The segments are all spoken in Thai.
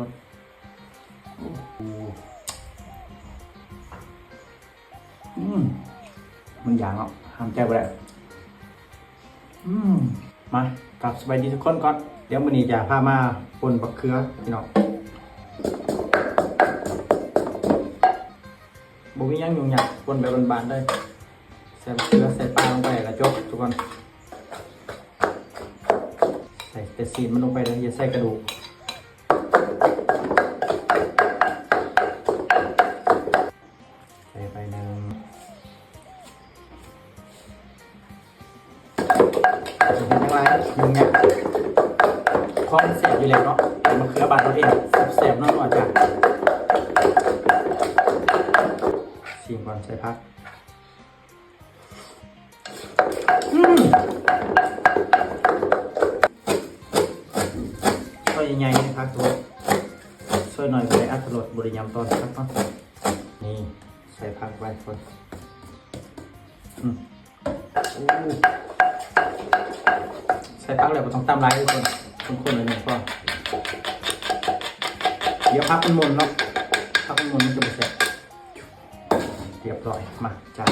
คนโอ้โหอืมมันอย่างอะห้ามใจไปแล้วอืมมากลับสบายดีทุกคนก่อน เดี๋ยวมันนี้จะพามาปนบักเขือพี่น้องบุมียังยุ่งยากปนแบบบานๆได้ใส่บักเขือใส่ปลาลงไปแล้วจบทุกคน ใส่แต่ซีนมันลงไปเลยอย่าใส่กระดูก ไปหนึ่งเป็นยังไงหนึ่งเนี่ยข้อมันเสียบอยู่แล้วเนาะแต่มันคือบาดเราเองเสียบๆนาะอาจารย์ซีมก่อนใส่พักอืมช่วยยังไงให้พักตัวช่วยหน่อยไปอัตรสบริยามตอนพักเนาะนี่ ใส่ผักไว้คนอืมโอ้ใส่ผักแล้วก็ต้องตำลายทุกคนทุกคนเลยหนึ่งพอเดี๋ยวพักมันมนเนาะพักมันมุนมันจะไม่เสร็จเรียบร้อย มาจาน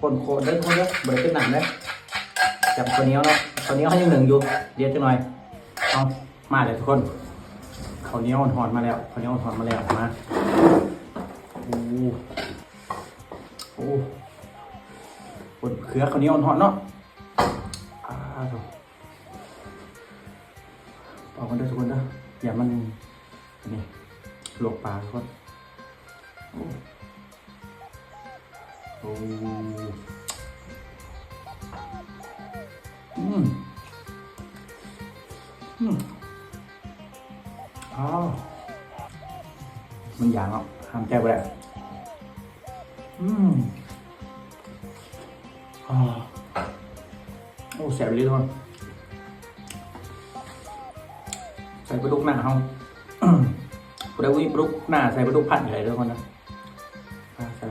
คนโคนเด้อคนเด้อเบิดขึ้นหนังเด้ จับคนนี้เนาะคนนี้เขายังหนึ่งอยู่เดี๋ยวจะหน่อยเอามาเลยทุกคนข้าเนียวหอนมาแล้วข้าเนียวหอนมาแล้วมาโอ้โหโอ้บนเครือข้าเนียวหอนเนาะเอากันด้อทุกคนเด้ออย่ามันนี่หลวกปลาทุกคนโอ้โอ้ อ๋อมันอย่างอะห้ามใจไปแล้วอืมอ๋อโอ้แสบเลยทุกคนใส่ปลาดุกหน้าเขาปลาดุกปลาดุกหน้าใส่ปลาดุกผัดอะไรด้วยคนนะอ่าใส่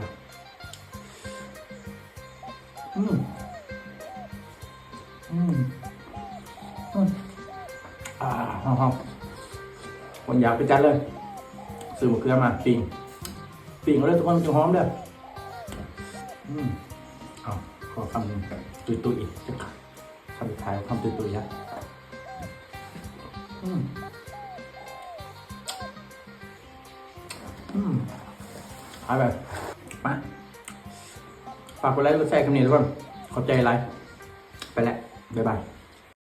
อืมอืมอืมอ่าห้อง ห้องวันอยากไปจัดเลยซื้อหมูเกลือมาปิ่งปิ่งเอาเลยทุกคนจะหอมเด้ออืมเอาขอคำหนึ่งตุยตุยอีกจะคำสุดท้ายคำตุยตุยนะอืมอืมหายไปมาฝากกดไลค์กดแชร์คำนี้ทุกคนขอบใจไลค์ไปแล้วบ๊ายบาย